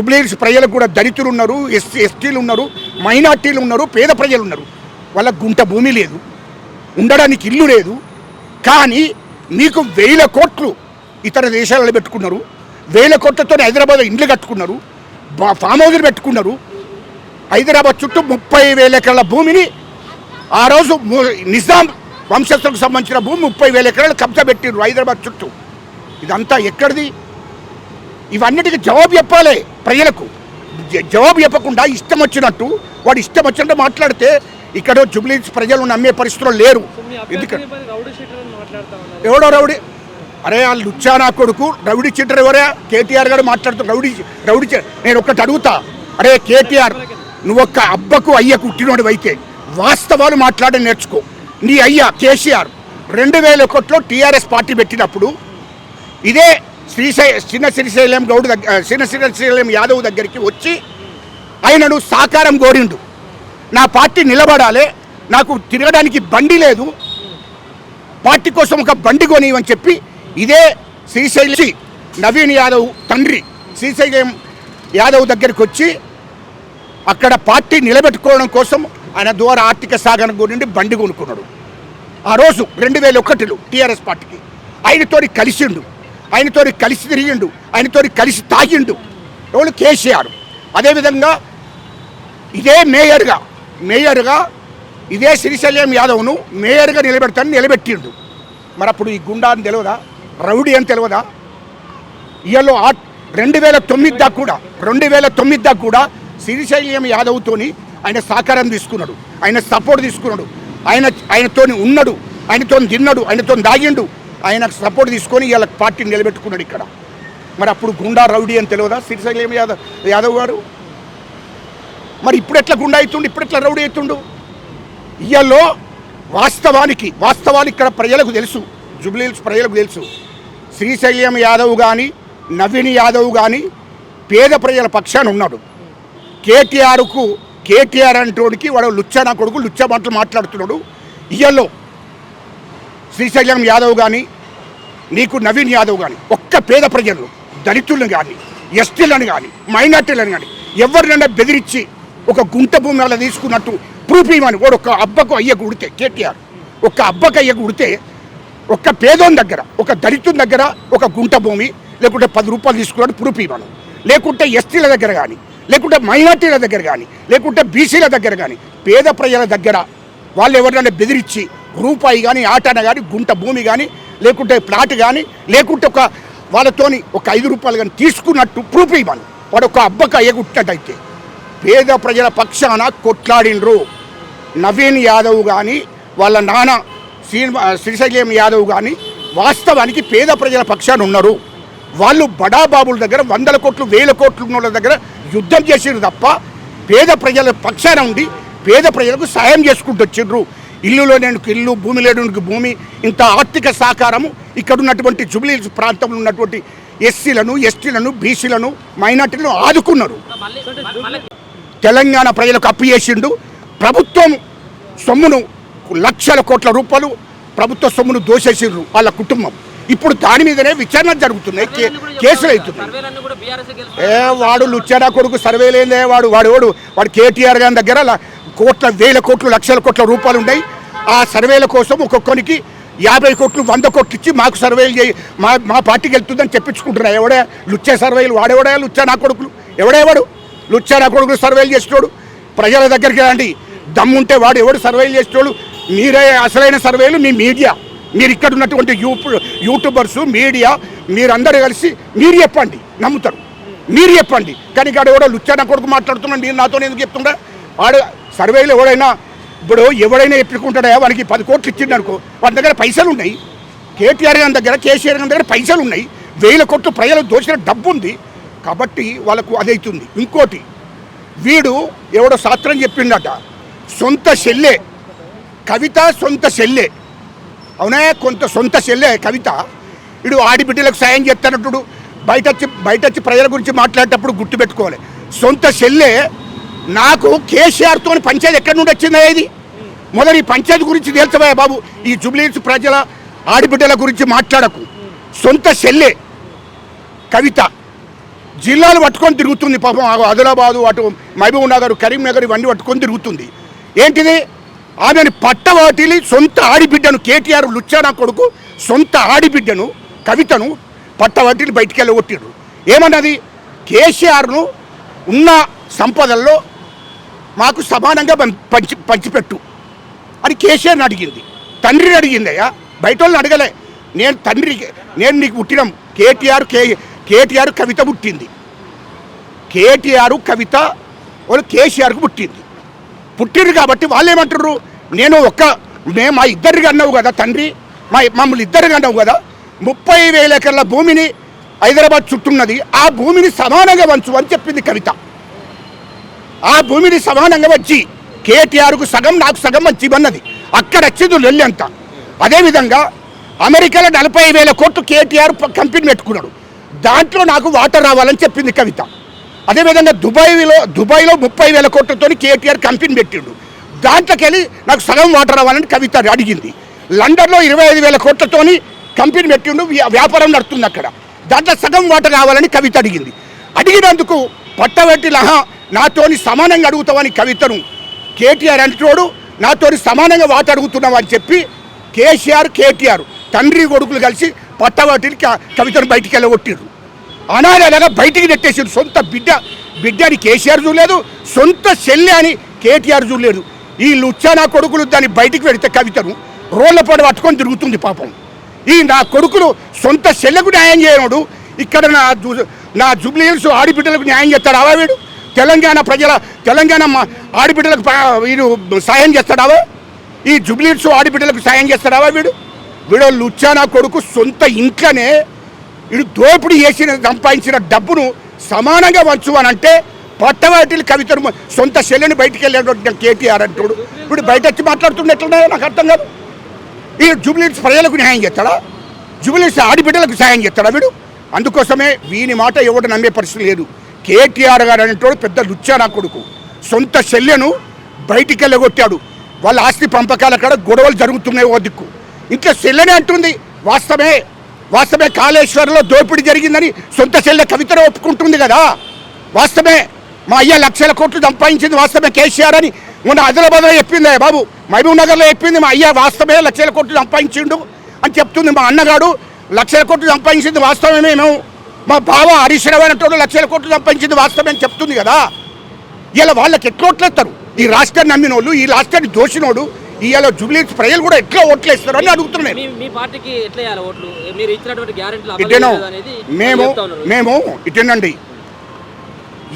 జుబ్లీహిల్స్ ప్రజలకు కూడా దళితులు ఉన్నారు ఎస్సీ ఎస్టీలు ఉన్నారు మైనార్టీలు ఉన్నారు పేద ప్రజలు ఉన్నారు. వాళ్ళకు గుంట భూమి లేదు ఉండడానికి ఇల్లు లేదు. కానీ మీకు వేల కోట్లు ఇతర దేశాలలో పెట్టుకున్నారు. వేల కోట్లతో హైదరాబాద్ ఇండ్లు కట్టుకున్నారు. బా- ఫామ్ హౌజులు పెట్టుకున్నారు. హైదరాబాద్ చుట్టూ ముప్పై వేల ఎకరాల భూమిని ఆ రోజు నిజాం వంశస్థులకు సంబంధించిన భూమి ముప్పై వేల ఎకరాలు కబ్జా పెట్టిండ్రు హైదరాబాద్ చుట్టూ. ఇదంతా ఎక్కడిది? ఇవన్నిటికి జవాబు చెప్పాలి. ప్రజలకు జవాబు చెప్పకుండా ఇష్టం వచ్చినట్టు వాడు ఇష్టం వచ్చినట్టు మాట్లాడితే ఇక్కడ జుబ్లీస్ ప్రజలు నమ్మే పరిస్థితుల్లో లేరు. ఎందుకంటే ఎవడో రౌడీ? అరే వాళ్ళు లుచ్చానా కొడుకు రౌడీ చిట్టర్ ఎవరే? కేటీఆర్ గారు మాట్లాడుతూ రౌడీ రౌడీ నేను ఒక్కటి అడుగుతా. అరే కేటీఆర్ నువ్వు ఒక్క అబ్బకు అయ్యకు పుట్టినోడు అయితే వాస్తవాలు మాట్లాడని నేర్చుకో. నీ అయ్య కేసీఆర్ రెండు వేల ఒకటిలో టీఆర్ఎస్ పార్టీ పెట్టినప్పుడు ఇదే శ్రీశై చిన్న శ్రీశైలం గౌడ్ దగ్గర చిన్న శ్రీశైలం యాదవ్ దగ్గరికి వచ్చి ఆయనను సాకారం కోరిండు. నా పార్టీ నిలబడాలి నాకు తిరగడానికి బండి లేదు పార్టీ కోసం ఒక బండి కొనివని చెప్పి ఇదే శ్రీశైలి నవీన్ యాదవ్ తండ్రి శ్రీశైలం యాదవ్ దగ్గరికి వచ్చి అక్కడ పార్టీ నిలబెట్టుకోవడం కోసం ఆయన ద్వారా ఆర్థిక సాగరం గురించి బండి కొనుక్కున్నాడు. ఆ రోజు రెండు వేల ఒకటిలో టీఆర్ఎస్ పార్టీకి ఆయనతో కలిసిండు. ఆయనతోని కలిసి తిరిగిండు ఆయనతో కలిసి తాగిండు. ఎవరు కేసీఆర్. అదేవిధంగా ఇదే మేయర్గా మేయర్గా ఇదే శ్రీశైలం యాదవ్ను మేయర్గా నిలబెడతాను నిలబెట్టిండు. మరి అప్పుడు ఈ గుండా అని తెలియదా రౌడీ అని తెలియదా ఇయలో ఆ రెండు వేల తొమ్మిది దాకా కూడా రెండు వేల తొమ్మిది దాకా కూడా శ్రీశైలం యాదవ్తోని ఆయన సహకారం తీసుకున్నాడు. ఆయన సపోర్ట్ తీసుకున్నాడు. ఆయన ఆయనతోని ఉన్నాడు. ఆయనతో తిన్నాడు. ఆయనతో దాగిండు ఆయన సపోర్ట్ తీసుకొని ఇవాళ పార్టీని నిలబెట్టుకున్నాడు ఇక్కడ. మరి అప్పుడు గుండా రౌడీ అని తెలియదా? శ్రీశైలం యాదవ్ యాదవ్ గారు? మరి ఇప్పుడు ఎట్లా గుండా అవుతుండు ఇప్పుడు ఎట్లా రౌడీ అవుతుండు ఇయ్యల్లో వాస్తవానికి వాస్తవానికి ఇక్కడ ప్రజలకు తెలుసు. జుబ్లీల్స్ ప్రజలకు తెలుసు. శ్రీశైలం యాదవ్ కానీ నవీన్ యాదవ్ కానీ పేద ప్రజల పక్షాన ఉన్నాడు. కేటీఆర్కు కేటీఆర్ అంటోడికి వాడు లుచ్చా కొడుకు లుచ్చా మాటలు మాట్లాడుతున్నాడు. ఇయ్యల్లో శ్రీశైలం యాదవ్ కానీ నీకు నవీన్ యాదవ్ కానీ ఒక్క పేద ప్రజలు దళితులను కానీ ఎస్టీలను కానీ మైనార్టీలను కానీ ఎవరినైనా బెదిరించి ఒక గుంట భూమి అలా తీసుకున్నట్టు ప్రూఫ్ ఇవ్వని వాడు ఒక అబ్బకు అయ్యకు ఉడితే కేటీఆర్ ఒక అబ్బకు అయ్యకు ఉడితే ఒక పేదోని దగ్గర ఒక దళితుని దగ్గర ఒక గుంట భూమి లేకుంటే పది రూపాయలు తీసుకున్నాడు ప్రూఫ్ ఇవ్వను. లేకుంటే ఎస్టీల దగ్గర కానీ లేకుంటే మైనార్టీల దగ్గర కానీ లేకుంటే బీసీల దగ్గర కానీ పేద ప్రజల దగ్గర వాళ్ళు ఎవరినైనా బెదిరించి రూపాయి కానీ ఆటన కానీ గుంట భూమి కానీ లేకుంటే ప్లాట్ కానీ లేకుంటే ఒక వాళ్ళతోని ఒక ఐదు రూపాయలు కానీ తీసుకున్నట్టు ప్రూఫ్ ఇవ్వాలి. వాడు ఒక అబ్బక ఎగుట్టినట్టయితే పేద ప్రజల పక్షాన కొట్లాడినరు. నవీన్ యాదవ్ కానీ వాళ్ళ నాన్న శ్రీనివా శ్రీశైలం యాదవ్ కానీ వాస్తవానికి పేద ప్రజల పక్షాన ఉన్నారు. వాళ్ళు బడాబాబుల దగ్గర వందల కోట్లు వేల కోట్లు ఉన్న దగ్గర యుద్ధం చేసిరు తప్ప పేద ప్రజల పక్షాన ఉండి పేద ప్రజలకు సాయం చేసుకుంటూ వచ్చిండ్రు ఇల్లు లేనికి ఇల్లు భూమి లేనికి భూమి ఇంత ఆర్థిక సహకారము ఇక్కడ ఉన్నటువంటి జుబ్లీ ప్రాంతంలో ఉన్నటువంటి ఎస్సీలను ఎస్టీలను బీసీలను మైనార్టీలను ఆదుకున్నారు. తెలంగాణ ప్రజలకు అప్పు చేసిండు. ప్రభుత్వం సొమ్మును లక్షల కోట్ల రూపాయలు ప్రభుత్వ సొమ్మును దోషేసిండ్రు వాళ్ళ కుటుంబం. ఇప్పుడు దాని మీదనే విచారణ జరుగుతున్నాయి కే- కేసులు అవుతున్నాయి. ఏ వాడు లుచ్చాడా కొడుకు సర్వే లేదే వాడు వాడు వాడు వాడు కేటీఆర్ గారి దగ్గర కోట్ల వేల కోట్లు లక్షల కోట్ల రూపాయలు ఉన్నాయి. ఆ సర్వేల కోసం ఒక్కొక్కరికి యాభై కోట్లు వంద కోట్లు ఇచ్చి మాకు సర్వేలు చేయి మా మా పార్టీకి వెళ్తుందని చెప్పించుకుంటున్నారు. ఎవడే లుచ్చే సర్వేలు? వాడేవాడే లుచ్చా నా కొడుకులు? ఎవడేవాడు లుచ్చా నా కొడుకులు సర్వేలు చేసేటోడు? ప్రజల దగ్గరికి రండి. దమ్ముంటే వాడు ఎవడు సర్వేలు చేసేటోడు? మీరే అసలైన సర్వేలు మీ మీడియా. మీరు ఇక్కడ ఉన్నటువంటి యూ యూట్యూబర్స్ మీడియా మీరందరూ కలిసి మీరు చెప్పండి. నమ్ముతారు. మీరు చెప్పండి. కానీ ఇక్కడ ఎవడో లుచ్చాన కొడుకు మాట్లాడుతున్నాడు మీరు నాతో ఎందుకు చెప్తుండే వాడు సర్వేలు ఎవడైనా ఇప్పుడు ఎవడైనా చెప్పుకుంటాడా వానికి పది కోట్లు ఇచ్చిండు అనుకో వాడి దగ్గర పైసలు ఉన్నాయి. కేటీఆర్ గారి దగ్గర కేసీఆర్ గారి దగ్గర పైసలు ఉన్నాయి. వేల కోట్లు ప్రజలకు దోచిన డబ్బు ఉంది. కాబట్టి వాళ్ళకు అదైతుంది ఇంకోటి వీడు ఎవడో శాస్త్రం చెప్పిండట సొంత సెల్లే కవిత సొంత సెల్లే అవునా? కొంత సొంత సెల్లే కవిత. ఇడు ఆడిబిడ్డలకు సాయం చేస్తానట్టుడు. బయట వచ్చి బయట వచ్చి ప్రజల గురించి మాట్లాడేటప్పుడు గుర్తుపెట్టుకోవాలి. సొంత సెల్లే నాకు కేసీఆర్తో పంచాయతీ ఎక్కడి నుండి వచ్చిందా ఇది? మొదలు ఈ పంచాయతీ గురించి తెలుసవా బాబు. ఈ జుబ్లీస్ ప్రజల ఆడిబిడ్డల గురించి మాట్లాడకు. సొంత సెల్లే. కవిత. జిల్లాలు పట్టుకొని తిరుగుతుంది పాపం. ఆదిలాబాదు అటు మహబూబ్ నగర్ కరీంనగర్ ఇవన్నీ పట్టుకొని తిరుగుతుంది. ఏంటిది? ఆమెను పట్టవాటిలి సొంత ఆడిబిడ్డను కేటీఆర్ లుచ్చానా కొడుకు సొంత ఆడిబిడ్డను కవితను పట్టవాటిని బయటికి వెళ్ళగొట్టాడు ఏమన్నది? కేసీఆర్ను ఉన్న సంపదల్లో మాకు సమానంగా పంచి పంచిపెట్టు అని కేసీఆర్ని అడిగింది. తండ్రిని అడిగిందయ్యా బయట వాళ్ళని అడగలే. నేను తండ్రికి నేను నీకు పుట్టినాం. కేటీఆర్ కే కేటీఆర్ కవిత పుట్టింది. కేటీఆర్ కవిత వాళ్ళు కేసీఆర్కు పుట్టింది. పుట్టిరు కాబట్టి వాళ్ళు ఏమంటారు నేను ఒక్క మేము మా ఇద్దరికి అన్నావు కదా తండ్రి? మా మమ్మల్ని ఇద్దరికి అన్నావు కదా? ముప్పై వేల ఎకర్ల భూమిని హైదరాబాద్ చుట్టున్నది. ఆ భూమిని సమానంగా వంచు అని చెప్పింది కవిత. ఆ భూమిని సమానంగా వచ్చి కేటీఆర్కు సగం నాకు సగం వచ్చి ఇవ్వన్నది అక్కడ వచ్చింది లొల్లి అంత. అదేవిధంగా అమెరికాలో నలభై వేల కోట్లు కేటీఆర్ కంపెనీ పెట్టుకున్నాడు. దాంట్లో నాకు వాటర్ రావాలని చెప్పింది కవిత. అదేవిధంగా దుబాయ్లో దుబాయ్లో ముప్పై వేల కోట్లతో కేటీఆర్ కంపెనీ పెట్టిండు. దాంట్లోకి వెళ్ళి నాకు సగం వాటర్ రావాలని కవిత అడిగింది. లండన్లో ఇరవై ఐదు వేల కోట్లతోని కంపెనీ పెట్టిండు వ్యా- వ్యాపారం నడుస్తుంది అక్కడ. దాంట్లో సగం వాటర్ రావాలని కవిత అడిగింది. అడిగినందుకు పట్టబట్టి లహా నాతోని సమానంగా అడుగుతావని కవితను కేటీఆర్ అంటున్నాడు నాతోని సమానంగా వాట అడుగుతున్నావని చెప్పి కేసీఆర్ కేటీఆర్ తండ్రి కొడుకులు కలిసి పట్టబట్టిని కవితను బయటికి వెళ్ళగొట్టారు అనాథలాగా బయటికి నెట్టేసారు సొంత బిడ్డ బిడ్డ అని కేసీఆర్ చూడలేదు సొంత చెల్లె అని కేటీఆర్ చూడలేదు. ఈ లుచ్చానా కొడుకులు దాన్ని బయటికి పెడితే కవితను రోళ్ళ పడి పట్టుకొని తిరుగుతుంది పాపం. ఈ నా కొడుకులు సొంత చెల్లెకు న్యాయం చేయడు ఇక్కడ నా నా జుబ్లీ ఆడిబిడ్డలకు న్యాయం చేస్తాడా వీడు? తెలంగాణ ప్రజల తెలంగాణ మా ఆడిబిడ్డలకు వీడు సాయం చేస్తాడావా? ఈ జుబ్లీట్స్ ఆడిబిడ్డలకు సాయం చేస్తాడావా వీడు? వీడు లుచ్చానా కొడుకు సొంత ఇంట్లోనే వీడు దోపిడీ చేసిన సంపాదించిన డబ్బును సమానంగా వంచు అని అంటే పట్టవాటిలు కవితను సొంత శల్యని బయటికి వెళ్ళేటువంటి కేటీఆర్ అంటాడు. ఇప్పుడు బయట వచ్చి మాట్లాడుతున్నట్లున్నాయో నాకు అర్థం కాదు. ఈ జూబ్లీస్ ప్రజలకు న్యాయం చేస్తాడా? జూబ్లీస్ ఆడిబిడ్డలకు సాయం చేస్తాడా వీడు? అందుకోసమే వీని మాట ఎవడు నమ్మే పరిస్థితి లేదు. కేటీఆర్ గారు అనేటోడు పెద్ద లుచ్చా నా కొడుకు. సొంత శల్యను బయటికి వెళ్ళగొట్టాడు. వాళ్ళ ఆస్తి పంపకాల కాడ గొడవలు జరుగుతున్నాయి ఓ దిక్కు. ఇంట్లో శల్యనే అంటుంది. వాస్తవమే వాస్తవమే కాళేశ్వరంలో దోపిడీ జరిగిందని సొంత శల్య కవితను ఒప్పుకుంటుంది కదా. వాస్తవమే మా అయ్య లక్షల కోట్లు సంపాదించింది వాస్తవమే కేసీఆర్ అని మొన్న ఆదిలాబాద్లో చెప్పింది బాబు. మహబూబ్ నగర్లో చెప్పింది మా అయ్య వాస్తవమే లక్షల కోట్లు సంపాదించిండు అని చెప్తుంది మా అన్నగాడు. లక్షల కోట్లు సంపాదించింది వాస్తవమే మేము. మా బావ అనేటోడు లక్షల కోట్లు సంపాదించింది వాస్తవమే అని చెప్తుంది కదా. ఇలా వాళ్ళకి ఎట్లా ఓట్లేస్తారు? ఈ రాష్ట్రాన్ని నమ్మిన వాళ్ళు ఈ రాష్ట్రాన్ని దోషినోడు ఇవాళ జూబ్లీ ప్రజలు కూడా ఎట్లా అని అడుగుతున్నాను ఓట్లు? గ్యారెంటీలు ఇటేనో అనేది మేము. మేము ఇటేనండి.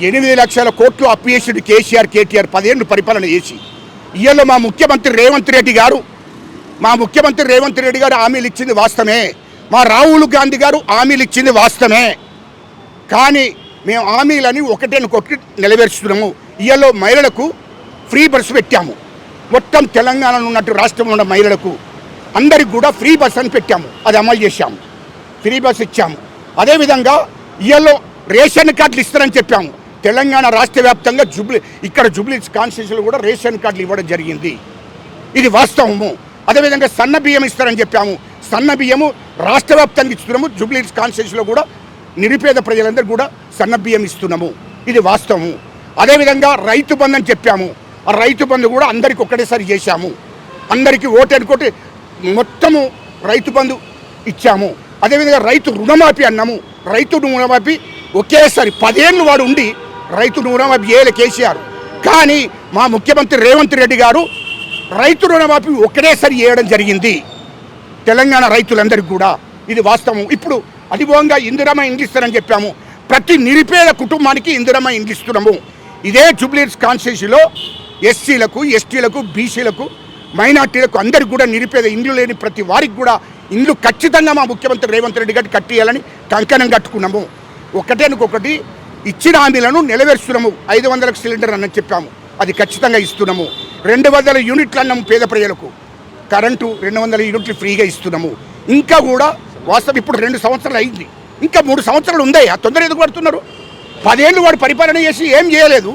ఎనిమిది లక్షల కోట్లు అప్పు చేసిండు కేసీఆర్ కేటీఆర్ పదేళ్ళు పరిపాలన చేసి. ఇవాళ మా ముఖ్యమంత్రి రేవంత్ రెడ్డి గారు మా ముఖ్యమంత్రి రేవంత్ రెడ్డి గారు హామీలు ఇచ్చింది వాస్తవమే. మా రాహుల్ గాంధీ గారు హామీలు ఇచ్చింది వాస్తవమే. కానీ మేము హామీలని ఒకటేను ఒకటి నెరవేరుస్తున్నాము ఇయలో మహిళలకు ఫ్రీ బస్సు పెట్టాము. మొత్తం తెలంగాణలో ఉన్నట్టు రాష్ట్రంలో ఉన్న మహిళలకు అందరికి కూడా ఫ్రీ బస్ అని పెట్టాము. అది అమలు చేశాము. ఫ్రీ బస్ ఇచ్చాము. అదేవిధంగా ఇవాళ రేషన్ కార్డులు ఇస్తారని చెప్పాము. తెలంగాణ రాష్ట్ర వ్యాప్తంగా జుబ్లీ ఇక్కడ జుబ్లీ కాన్స్టిట్యూన్సీలో కూడా రేషన్ కార్డులు ఇవ్వడం జరిగింది. ఇది వాస్తవము. అదేవిధంగా సన్న బియ్యం ఇస్తారని చెప్పాము. సన్న బియ్యము రాష్ట్ర వ్యాప్తంగా ఇస్తున్నాము. జుబ్లీ కాన్స్టిట్యూన్సీలో కూడా నిరుపేద ప్రజలందరూ కూడా సన్నబియ్యం ఇస్తున్నాము. ఇది వాస్తవము. అదేవిధంగా రైతు బంధు అని చెప్పాము. ఆ రైతు బంధు కూడా అందరికి ఒక్కటేసారి చేశాము. అందరికీ ఓటెనుకోటి మొత్తము రైతు బంధు ఇచ్చాము. అదేవిధంగా రైతు రుణమాఫీ అన్నాము. రైతు రుణమాఫీ ఒకేసారి పదేళ్ళు వాడు ఉండి రైతు రుణమాఫీ చేయలే కేసీఆర్. కానీ మా ముఖ్యమంత్రి రేవంత్ రెడ్డి గారు రైతు రుణమాఫీ ఒక్కటేసారి చేయడం జరిగింది. తెలంగాణ రైతులందరికీ కూడా. ఇది వాస్తవం ఇప్పుడు అధిభవంగా ఇందిరమ్మ ఇండ్లు ఇస్తారని చెప్పాము. ప్రతి నిరుపేద కుటుంబానికి ఇందిరమ్మ ఇండ్లు ఇస్తున్నాము ఇదే జూబ్లీస్ కాన్స్టిట్యూషన్లో ఎస్సీలకు ఎస్టీలకు బీసీలకు మైనార్టీలకు అందరికి కూడా నిరుపేద ఇండ్లు లేని ప్రతి వారికి కూడా ఇండ్లు ఖచ్చితంగా మా ముఖ్యమంత్రి రేవంత్ రెడ్డి గారికి కట్టేయాలని కంకణం కట్టుకున్నాము. ఒకటేనకొకటి ఇచ్చిన హామీలను నెరవేరుస్తున్నాము ఐదు వందలకు సిలిండర్ అని చెప్పాము. అది ఖచ్చితంగా ఇస్తున్నాము. రెండు వందల యూనిట్లు అన్నాము పేద ప్రజలకు. కరెంటు రెండు వందల యూనిట్లు ఫ్రీగా ఇస్తున్నాము. ఇంకా కూడా వాస్తవం ఇప్పుడు రెండు సంవత్సరాలు అయింది. ఇంకా మూడు సంవత్సరాలు ఉన్నాయి ఆ తొందర ఎందుకు పడుతున్నారు? పదేళ్ళు వాడు పరిపాలన చేసి ఏం చేయలేదు.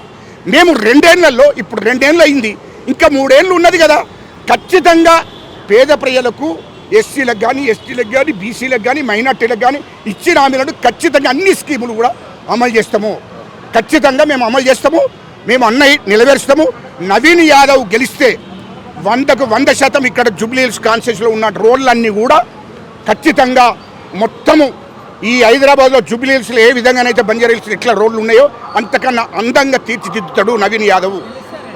మేము రెండేళ్ళలో ఇప్పుడు రెండేళ్ళు అయింది. ఇంకా మూడేళ్ళు ఉన్నది కదా. ఖచ్చితంగా పేద ప్రజలకు ఎస్సీలకు కానీ ఎస్టీలకు కానీ బీసీలకు కానీ మైనార్టీలకు కానీ ఇచ్చిన హామీలను ఖచ్చితంగా అన్ని స్కీములు కూడా అమలు చేస్తాము. ఖచ్చితంగా మేము అమలు చేస్తాము. మేము అన్నయ్య నిలవేరుస్తాము. నవీన్ యాదవ్ గెలిస్తే వందకు వంద శాతం ఇక్కడ జూబ్లీహిల్స్ కాన్స్టిట్యూన్సీలో ఉన్న రోడ్లన్నీ కూడా ఖచ్చితంగా మొత్తము ఈ హైదరాబాద్లో జూబ్లీహిల్స్లో ఏ విధంగానైతే బంజారా ఎట్లా రోడ్లు ఉన్నాయో అంతకన్నా అందంగా తీర్చిదిద్దుతాడు నవీన్ యాదవ్.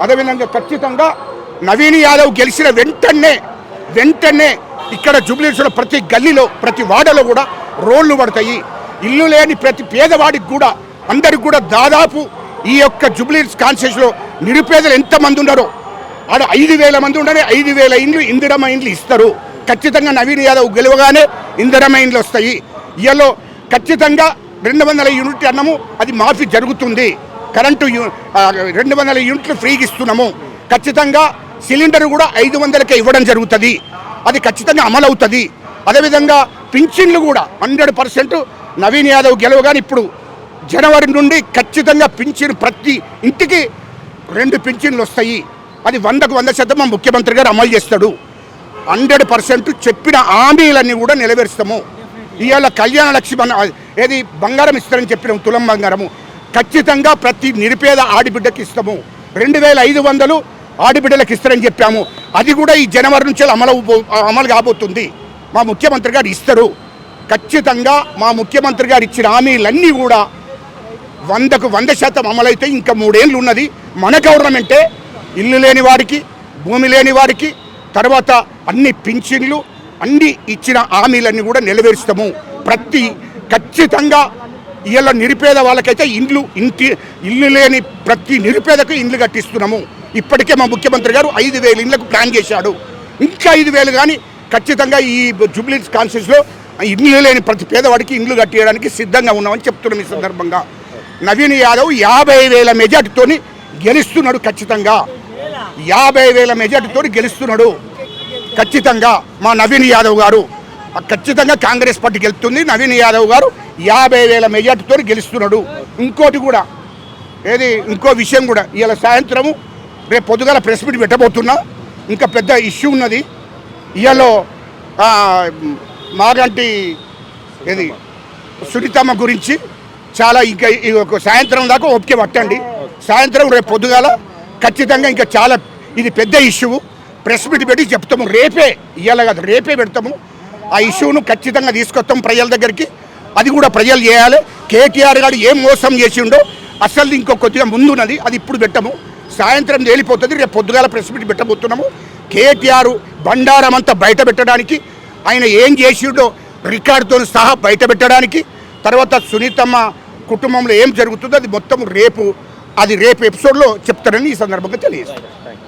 అదేవిధంగా ఖచ్చితంగా నవీన్ యాదవ్ గెలిచిన వెంటనే వెంటనే ఇక్కడ జూబ్లీహిల్స్లో ప్రతి గల్లీలో ప్రతి వాడలో కూడా రోడ్లు పడతాయి. ఇల్లు లేని ప్రతి పేదవాడికి కూడా అందరికి కూడా దాదాపు ఈ యొక్క జూబ్లీహిల్స్ కాన్స్టిట్యూన్సీలో నిరుపేదలు ఎంతమంది ఉన్నారో ఆడ ఐదు వేల మంది ఉండని ఐదు వేల ఇండ్లు ఇందిరమ్మ ఇండ్లు ఇస్తారు. ఖచ్చితంగా నవీన్ యాదవ్ గెలవగానే ఇంధనమైన్లు వస్తాయి. ఇయలో ఖచ్చితంగా రెండు వందల యూనిట్ అన్నము అది మాఫీ జరుగుతుంది. కరెంటు రెండు వందల యూనిట్లు ఫ్రీగా ఇస్తున్నాము. ఖచ్చితంగా సిలిండర్ కూడా ఐదు వందలకే ఇవ్వడం జరుగుతుంది. అది ఖచ్చితంగా అమలు అవుతుంది అదేవిధంగా పింఛన్లు కూడా హండ్రెడ్ పర్సెంట్ నవీన్ యాదవ్ గెలవగానే ఇప్పుడు జనవరి నుండి ఖచ్చితంగా పింఛన్ ప్రతి ఇంటికి రెండు పింఛన్లు వస్తాయి. అది వందకు వంద శాతం మా ముఖ్యమంత్రి గారు అమలు చేస్తాడు. హండ్రెడ్ పర్సెంట్ చెప్పిన హామీలన్నీ కూడా నెరవేరుస్తాము. ఇవాళ కళ్యాణ లక్ష్మి ఏది బంగారం ఇస్తారని చెప్పినాము తులం బంగారము ఖచ్చితంగా ప్రతి నిరుపేద ఆడిబిడ్డకి ఇస్తాము. రెండు వేల ఐదు వందలు ఆడిబిడ్డలకు ఇస్తారని చెప్పాము. అది కూడా ఈ జనవరి నుంచి అమలు అమలు కాబోతుంది. మా ముఖ్యమంత్రి గారు ఇస్తారు. ఖచ్చితంగా మా ముఖ్యమంత్రి గారు ఇచ్చిన హామీలన్నీ కూడా వందకు వంద శాతం అమలైతే ఇంకా మూడేళ్ళు ఉన్నది. మన గవర్నమెంటే ఇల్లు లేని వారికి భూమి లేని వారికి తర్వాత అన్ని పింఛన్లు అన్ని ఇచ్చిన హామీలన్నీ కూడా నెరవేరుస్తాము. ప్రతి ఖచ్చితంగా ఇళ్ళ నిరుపేద వాళ్ళకైతే ఇండ్లు ఇంటి ఇల్లు లేని ప్రతి నిరుపేదకు ఇండ్లు కట్టిస్తున్నాము. ఇప్పటికే మా ముఖ్యమంత్రి గారు ఐదు వేలు ఇండ్లకు ప్లాన్ చేశాడు. ఇంకా ఐదు వేలు కానీ ఖచ్చితంగా ఈ జూబ్లీస్ కాన్స్టిట్యూన్స్లో ఇండ్లు లేని ప్రతి పేదవాడికి ఇండ్లు కట్టేయడానికి సిద్ధంగా ఉన్నామని చెప్తున్నాం ఈ సందర్భంగా. నవీన్ యాదవ్ యాభై వేల మెజార్టీతోని గెలుస్తున్నాడు ఖచ్చితంగా. యాభై వేల మెజార్టీతో గెలుస్తున్నాడు. ఖచ్చితంగా మా నవీన్ యాదవ్ గారు ఖచ్చితంగా కాంగ్రెస్ పార్టీ గెలుతుంది నవీన్ యాదవ్ గారు యాభై వేల మెజార్టీతో గెలుస్తున్నాడు. ఇంకోటి కూడా ఏది ఇంకో విషయం కూడా ఇవాళ సాయంత్రము రేపు పొద్దుగాల ప్రెస్ మీట్ పెట్టబోతున్నా. ఇంకా పెద్ద ఇష్యూ ఉన్నది. ఇవాళ మాగంటి ఏది సునీతమ్మ గురించి చాలా ఇంకా ఈ సాయంత్రం దాకా ఓపిక పట్టండి. సాయంత్రం రేపు పొద్దుగాల ఖచ్చితంగా ఇంకా చాలా ఇది పెద్ద ఇష్యూ. ప్రెస్ మీట్ పెట్టి చెప్తాము. రేపే ఇవాళ కాదు రేపే పెడతాము. ఆ ఇష్యూను ఖచ్చితంగా తీసుకొస్తాం ప్రజల దగ్గరికి. అది కూడా ప్రజలు చేయాలి. కేటీఆర్ గారు ఏం మోసం చేసిండో అసలు ఇంకో కొద్దిగా ముందున్నది. అది ఇప్పుడు పెట్టము. సాయంత్రం తేలిపోతుంది. రేపు పొద్దుగాల ప్రెస్ మీట్ పెట్టబోతున్నాము. కేటీఆర్ బండారం అంతా బయట పెట్టడానికి ఆయన ఏం చేసిండో రికార్డుతో సహా బయట పెట్టడానికి తర్వాత సునీతమ్మ కుటుంబంలో ఏం జరుగుతుందో అది మొత్తం రేపు అది రేపు ఎపిసోడ్లో చెప్తారని ఈ సందర్భంగా తెలియజేస్తాను.